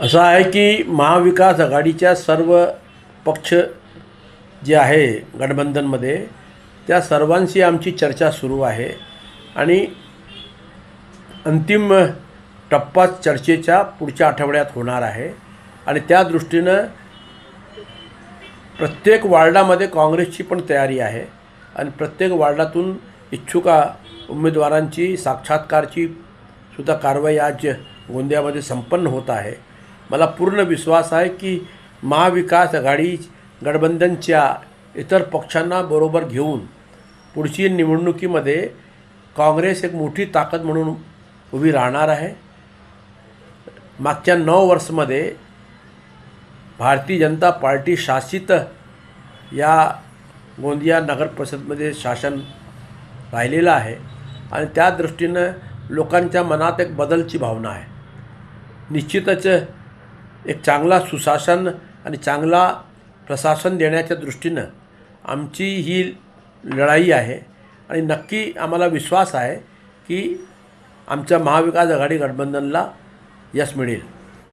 असं आहे की महाविकास आघाडीच्या सर्व पक्ष जे आहे गठबंधनमध्ये त्या सर्वांशी आमची चर्चा सुरू आहे आणि अंतिम टप्पा चर्चेच्या पुढच्या आठवड्यात होणार आहे. आणि त्या दृष्टीनं प्रत्येक वार्डामध्ये काँग्रेसची पण तयारी आहे आणि प्रत्येक वार्डातून इच्छुका उमेदवारांची साक्षात्कारची सुद्धा कारवाई आज गोंदियामध्ये संपन्न होत आहे. मला पूर्ण विश्वास आहे की महाविकास आघाडी गठबंधनच्या इतर पक्षांना बरोबर घेऊन पुढची निवडणुकीमध्ये काँग्रेस एक मोठी ताकद म्हणून उभी राहणार आहे. मागच्या नऊ वर्षमध्ये भारतीय जनता पार्टी शासित या गोंदिया नगर परिषदमध्ये शासन राहिलेलं आहे आणि त्या दृष्टीनं लोकांच्या मनात एक बदलची भावना आहे. निश्चितच एक चांगला सुशासन आणि चांगला प्रशासन देण्याच्या दृष्टीनं आमची ही लढाई आहे. आणि नक्की आम्हाला विश्वास आहे की आमच्या महाविकास आघाडी गठबंधनला यश मिळेल.